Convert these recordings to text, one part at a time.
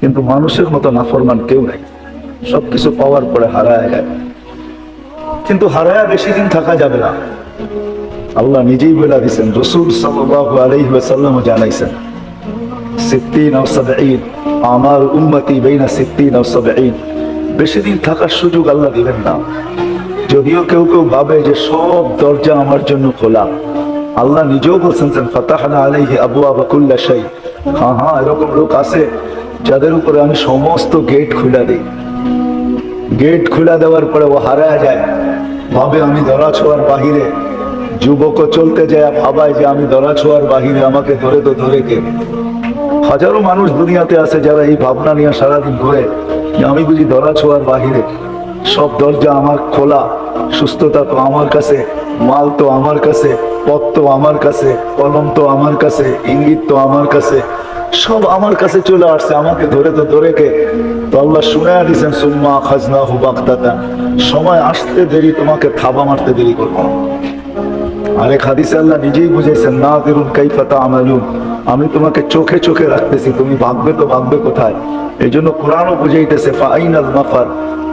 কিন্তু মানুষের মতো নাফরমান কেউ নাই। সবকিছু পাওয়ার পরে হারায় যায়। কিন্তু হারায় বেশি দিন থাকা যাবে না। আল্লাহ নিজেই বলে দিয়েছেন, রসুল সাল্লাল্লাহু আলাইহি জানাইছেন, সিদ্দিন ও সাবঈন আমার উম্মতি ও সাবঈন। বেশি দিন থাকার সুযোগ আল্লাহ দিবেন না। যদিও কেউ কেউ ভাবে যে সব দরজা আমার জন্য খোলা। আল্লাহ নিজেও বলছেন ফাতাহনা আলাইহি আবু আবাকুল্লা শাই হ্যাঁ হ্যাঁ এরকম লোক আছে যাদের উপরে আমি সমস্ত গেট খুলে দিই। গেট খুলে দেওয়ার পরে ও হারায় যায়। ভাবে আমি ধরা ছোঁয়ার বাহিরে। যুবকও চলতে যায়, ভাবায় যে আমি ধরা ছোঁয়ার বাহিরে, আমাকে ধরে তো ধরে কে? হাজারো মানুষ দুনিয়াতে আছে যারা এই ভাবনা নিয়ে সারাদিন ঘুরে যে আমি বুঝি ধরা ছোঁয়ার বাহিরে। সব দরজা আমার খোলা, সুস্থতা তো আমার কাছে, মাল তো আমার কাছে, পথ তো আমার কাছে, কলম তো আমার কাছে, ইঙ্গিত তো আমার কাছে। সব আমার কাছে চলে আসছে, আমাকে ধরে তো ধরে কে? তো আল্লাহ শুনে দিয়েছেন সুম্মা খাজনা হুবাক্তাতা সময় আসতে দেরি, তোমাকে থাবা মারতে দেরি করব। আল্লাহ নিজেই বুঝেছেন না দেরুন আমালুন আমি তোমাকে চোখে চোখে রাখতেছি, তুমি ভাববে তো ভাববে কোথায়? এই জন্য কোরআনও বুঝাইতেছে ফাইন আল মাফার,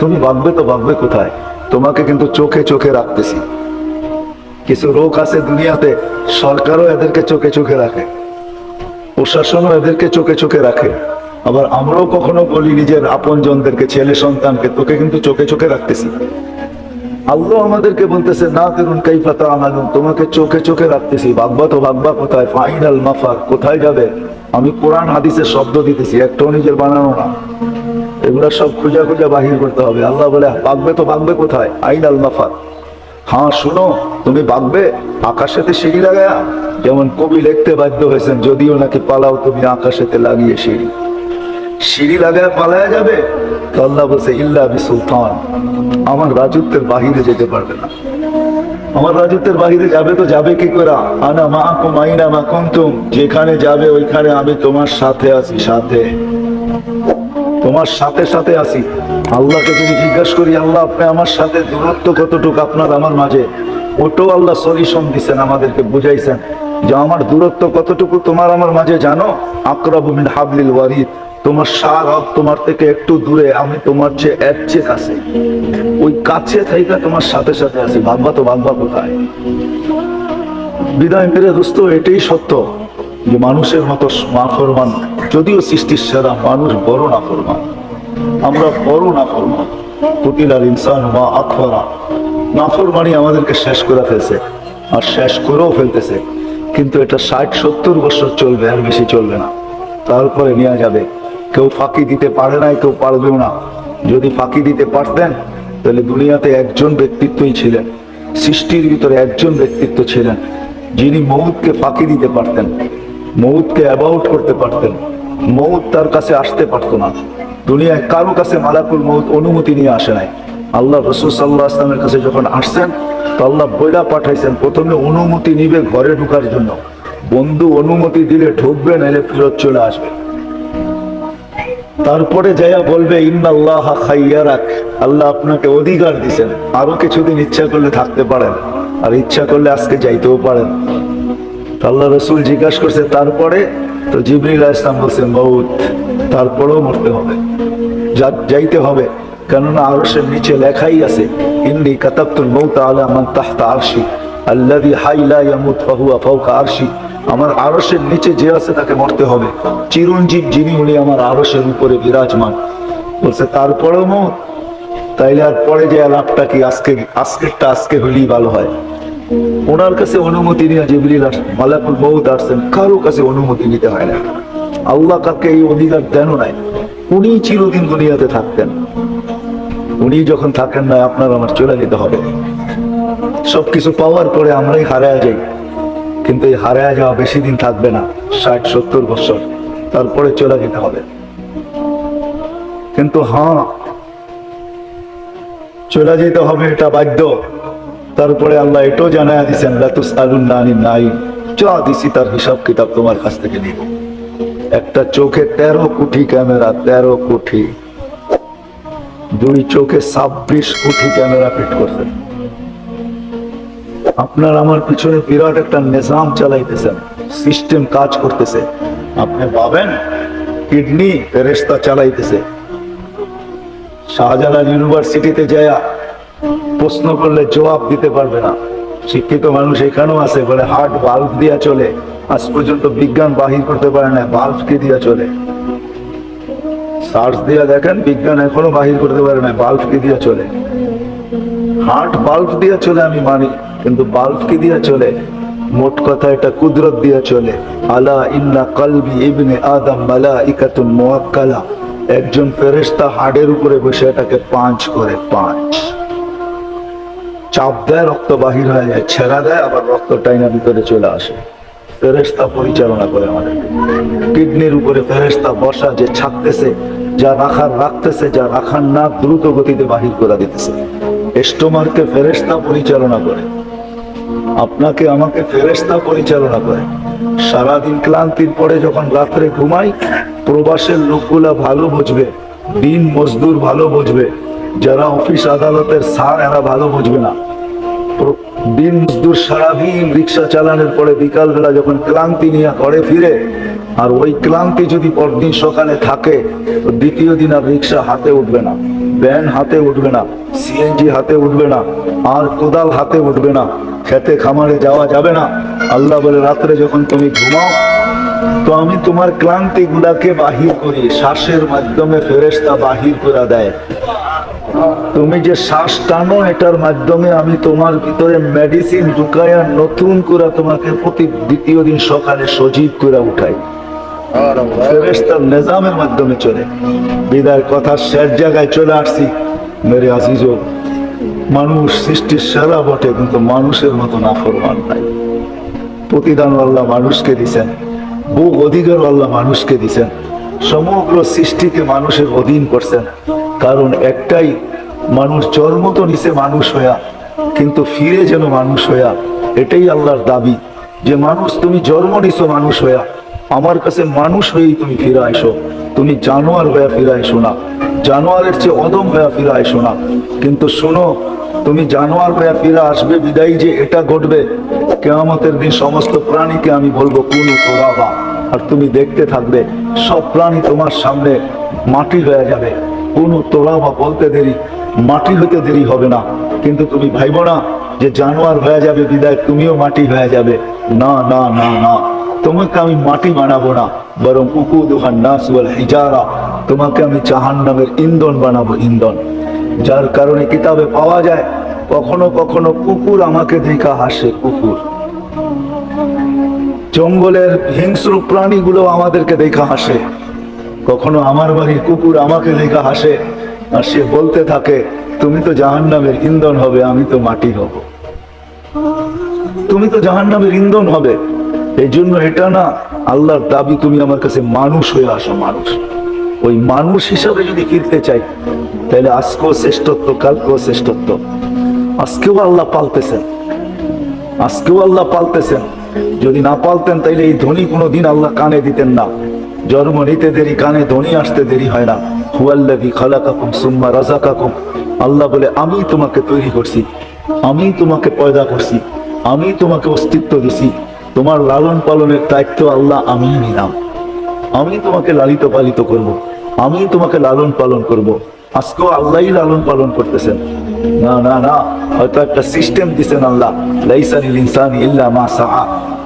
তুমি ভাববে তো ভাববে কোথায়? তোমাকে কিন্তু চোখে চোখে রাখতেছি। কিছু রোগ আছে দুনিয়াতে, সরকারও এদেরকে চোখে চোখে রাখে। প্রশাসনও এদেরকে চোখে চোখে রাখে। আবার আমরাও কখনো বলি নিজের আপন জনদেরকে ছেলে সন্তানকে তোকে কিন্তু চোখে চোখে রাখতেছি। আল্লাহ আমাদেরকে বলতেছে, না করুন কাইফাতা আমালুন তোমাকে চোখে চোখে রাখতেছি। ভাববা তো ভাববা কোথায়? ফাইনাল মাফার কোথায় যাবে? আমি কোরআন, হাদিসের শব্দ দিতেছি একটাও নিজের বানানো না। এগুলা সব খুঁজা খুঁজা বাহির করতে হবে। আল্লাহ বলে ভাববে তো ভাববে কোথায়? আইনাল মাফার হ্যাঁ শুনো, তুমি ভাববে আকাশেতে সিঁড়ি লাগায়া? যেমন কবি লিখতে বাধ্য হয়েছেন, যদিও নাকি পালাও তুমি আকাশেতে লাগিয়ে সিঁড়ি। সিঁড়ি লাগায় পালায়া যাবে? তো আল্লাহ বলছে, ইল্লা বি সুলতান আমার রাজত্বের বাহিরে যেতে পারবে না। আমার রাজত্বের বাহিরে যাবে তো যাবে কি করে? আনা মা কুমাইনা মা কুন্তুম। যেখানে যাবে, ওইখানে আমি তোমার সাথে আছি, সাথে। তোমার সাথে সাথে আছি। আল্লাহকে যদি জিজ্ঞাসা করি, আল্লাহ, আপনি আমার সাথে দূরত্ব কতটুকু আপনার আমার মাঝে? ওটাও আল্লাহ সলিউশন দিছেন, আমাদেরকে বুঝাইছেন যে আমার দূরত্ব কতটুকু তোমার আমার মাঝে জানো? আকরাবু মিন হাবলিল ওয়ারিদ। তোমার সার হক তোমার থেকে একটু দূরে, আমি তোমার চেয়ে এর চেয়ে কাছে। ওই কাছে থাইকা তোমার সাথে সাথে আছি। ভাববা তো ভাববা কোথায়? বিদায় মেরে দোস্ত, এটাই সত্য যে মানুষের মতো নাফরমান যদিও সৃষ্টির সেরা মানুষ বড় নাফরমান, আমরা বড় নাফরমান। কুতিলার ইনসান মা আখরা নাফরমানি আমাদেরকে শেষ করে ফেলছে, আর শেষ করেও ফেলতেছে। কিন্তু এটা ষাট, সত্তর বছর চলবে, আর বেশি চলবে না। তারপরে নেওয়া যাবে। কেউ ফাঁকি দিতে পারে নাই, কেউ পারবেও না। যদি ফাঁকি দিতে পারতেন, তাহলে দুনিয়াতে একজন ব্যক্তিত্বই ছিলেন। সৃষ্টির ভিতরে একজন ব্যক্তিত্ব ছিলেন, যিনি মৌতকে ফাঁকি দিতে পারতেন, মৌতকে অ্যাবাউট করতে পারতেন। মৌত তার কাছে আসতে পারতো না। দুনিয়ায় কারও কাছে মালাকুল মৌত অনুমতি নিয়ে আসে নাই। আল্লাহ রসুল সাল্লাহ আসলামের কাছে যখন আসছেন, তো আল্লাহ বইলা পাঠাইছেন, প্রথমে অনুমতি নিবে ঘরে ঢুকার জন্য। বন্ধু অনুমতি দিলে ঢুকবে নাহলে ফেরত চলে আসবে। তারপরে যাইয়া বলবে, ইন্নাল্লাহ খাইয়ারাক। আল্লাহ আপনাকে অধিকার দিছেন। আরও কিছুদিন ইচ্ছা করলে থাকতে পারেন, আর ইচ্ছা করলে আজকে যাইতেও পারেন। আল্লাহ রসুল জিজ্ঞাসা করছে, তারপরে? তো জিবরিল ইসলাম বলছে মৌত তারপরেও মরতে হবে। যাইতে হবে। কেননা আরশের নিচে লেখাই আছে, ইন্নি কাতাবতুল মৌত আলা মান তাহতা আরশি, আল্লাযী হাই লা ইয়ামুত ফাহুয়া ফাওকা আরশি। আমার আরশের নিচে যে আছে তাকে মরতে হবে। চিরঞ্জীব যিনি উনি আমার আরশের উপরে বিরাজমান। বলছে, তারপরেও মত তাইলে আর পরে যে লাভটা কি আজকে আজকেরটা আজকে হলেই ভালো হয়? ওনার কাছে অনুমতি নিয়ে জিবরিল মালাকুল মৌত আসছেন কারও কাছে অনুমতি নিতে হয় না। আল্লাহ কাকে এই অধিকার দেন নাই। উনি চিরদিন দুনিয়াতে থাকতেন। উনি যখন থাকেন না, আপনার আমার চলে যেতে হবে। সবকিছু পাওয়ার পরে আমরাই হারায় যাই। কিন্তু এই হারায় যাওয়া বেশি দিন থাকবে না, ষাট, সত্তর বছর। তারপরে চলে যেতে হবে। কিন্তু হ্যাঁ চলে যেতে হবে এটা বাধ্য। তারপরে আল্লাহ এটাও জানায় দিচ্ছেন লাতুস আলুন নানি নাই যা দিছি তার হিসাব কিতাব তোমার কাছ থেকে নিব। একটা চোখে তেরো কোটি ক্যামেরা, তেরো কোটি দুই চোখে ছাব্বিশ কোটি ক্যামেরা ফিট করছে। আপনার আমার পিছনে বিরাট একটা নিজাম চালাইতেছেন, সিস্টেম কাজ করতেছে। আপনি ভাবেন, কিডনি ফেরেস্তা চালাইতেছে। শাহজালাল ইউনিভার্সিটিতে যায় প্রশ্ন করলে জবাব দিতে পারবে না। শিক্ষিত মানুষ এখানেও আছে, বলে হার্ট বাল্ব দিয়া চলে। আজ পর্যন্ত বিজ্ঞান বাহির করতে পারে না বাল্ব কে দিয়া চলে। সার্চ দিয়া দেখেন, বিজ্ঞান এখনও বাহির করতে পারে না বাল্ব কে দিয়া চলে। হার্ট বাল্ব দিয়া চলে আমি মানি, কিন্তু বাল্ব কি দিয়া চলে। মোট কথা এটা কুদরত দিয়া চলে। আলা ইন্না কলবি ইবনে আদম মালাইকাতুন মুয়াক্কালা একজন ফেরেশতা হাড়ের উপরে বসে এটাকে পাঁচ করে, পাঁচ। চাপ দেয়, রক্ত বাহির হয়ে যায়, ছেড়া দেয়, আবার রক্ত টাইনা ভিতরে চলে আসে। ফেরেস্তা পরিচালনা করে আমাদের। কিডনির উপরে ফেরেস্তা বসা যে ছাকতেছে যা রাখার রাখতেছে, যা রাখার না, দ্রুত গতিতে বাহির করে দিতেছে। এস্টোমারকে ফেরেস্তা পরিচালনা করে। আপনাকে আমাকে ফেরেস্তা পরিচালনা করে। সারাদিন ক্লান্তির পরে যখন রাত্রে ঘুমাই, প্রবাসের লোকগুলা ভালো বুঝবে, দিন মজদুর ভালো বুঝবে। যারা অফিস আদালতের স্যার, এরা ভালো বুঝবে না। দিন মজদুর সারাদিন রিক্সা চালানোর পরে বিকালবেলা যখন ক্লান্তি নিয়ে ঘরে ফিরে, আর ওই ক্লান্তি যদি পরদিন সকালে থাকে, তো দ্বিতীয় দিন আর রিক্সা হাতে উঠবে না, ভ্যান হাতে উঠবে না, সিএনজি হাতে উঠবে না, আর কোদাল হাতে উঠবে না, খেতে খামারে যাওয়া যাবে না। আল্লাহ বলে, রাত্রে যখন তুমি ঘুমাও, তো আমি তোমার ক্লান্তি গুলাকে বাহির করি, শ্বাসের মাধ্যমে ফেরেস্তা বাহির করে দেয়। তুমি যে শ্বাস টানো এটার মাধ্যমে আমি তোমার ভিতরে মেডিসিন ঢুকাইয়া নতুন করে তোমাকে প্রতি দ্বিতীয় দিন সকালে সজীব করে উঠাই। নিজামের মাধ্যমে চলে। বিদায় কথা শেষ জায়গায় চলে আসছি। মেরে আজিজ মানুষ সৃষ্টির সেরা বটে, কিন্তু মানুষের মতো নাই। প্রতিদান আল্লাহ মানুষকে দিছেন। বুক অধিকার আল্লাহ মানুষকে দিছেন। সমগ্র সৃষ্টিকে মানুষের অধীন করছেন। কারণ একটাই, মানুষ জন্ম তো নিছে মানুষ হইয়া, কিন্তু ফিরে যেন মানুষ হইয়া, এটাই আল্লাহর দাবি। যে মানুষ তুমি জন্ম নিছো মানুষ হইয়া, আমার কাছে মানুষ হয়েই তুমি ফিরে আইসো। তুমি জানোয়ার হইয়া ফিরে আইসো না, জানোয়ারের চেয়ে অদম হইয়া ফিরে আইসো না। কিন্তু শোনো, তুমি জানোয়ার হইয়া ফিরে আসবে, বিদায়ী যে এটা ঘটবে, কেয়ামতের দিন সমস্ত প্রাণীকে আমি বলব, কোন তোরাবা। আর তুমি দেখতে থাকবে, সব প্রাণী তোমার সামনে মাটি হয়ে যাবে। কোন তোরাবা বলতে দেরি, মাটি হতে দেরি হবে না। কিন্তু তুমি ভাইব না যে জানোয়ার হয়ে যাবে বিদায়, তুমিও মাটি হয়ে যাবে। না না না না। তোমাকে আমি মাটি বানাবো না, বরং উকু দোহান নাস হিজারা। তোমাকে আমি জাহান নামের ইন্ধন বানাবো, ইন্ধন। যার কারণে কিতাবে পাওয়া যায়, কখনো কখনো কুকুর আমাকে দেখা হাসে, কুকুর। জঙ্গলের হিংস্র প্রাণীগুলো আমাদেরকে দেখা হাসে। কখনো আমার বাড়ির কুকুর আমাকে দেখা হাসে, আর সে বলতে থাকে, তুমি তো জাহান্নামের ইন্ধন হবে, আমি তো মাটি হব। তুমি তো জাহান্নামের ইন্ধন হবে। এই জন্য এটা না, আল্লাহর দাবি, তুমি আমার কাছে মানুষ হয়ে আসো, মানুষ। ওই মানুষ হিসাবে যদি ফিরতে চাই, তাহলে আজকেও শ্রেষ্ঠত্ব, কালকেও শ্রেষ্ঠত্ব। আজকেও আল্লাহ পালতেছেন। আজকেও আল্লাহ পালতেছেন। যদি না পালতেন, তাইলে এই ধ্বনি কোনোদিন আল্লাহ কানে দিতেন না। জন্ম নিতে দেরি কানে ধ্বনি আসতে দেরি হয় না। খালাকাকুম সুম্মা আল্লাহ বলে, আমি তোমাকে তৈরি করছি, আমি তোমাকে পয়দা করছি, আমি তোমাকে অস্তিত্ব দিছি। তোমার লালন পালনের দায়িত্ব আল্লাহ আমি নিলাম। আমি তোমাকে লালিত পালিত করব। আমি তোমাকে লালন পালন করব। আজকেও আল্লাহই লালন পালন করতেছেন। না না না, হয়তো একটা সিস্টেম দিছেন আল্লাহ। লাইসানিল ইল্লা মা সাহা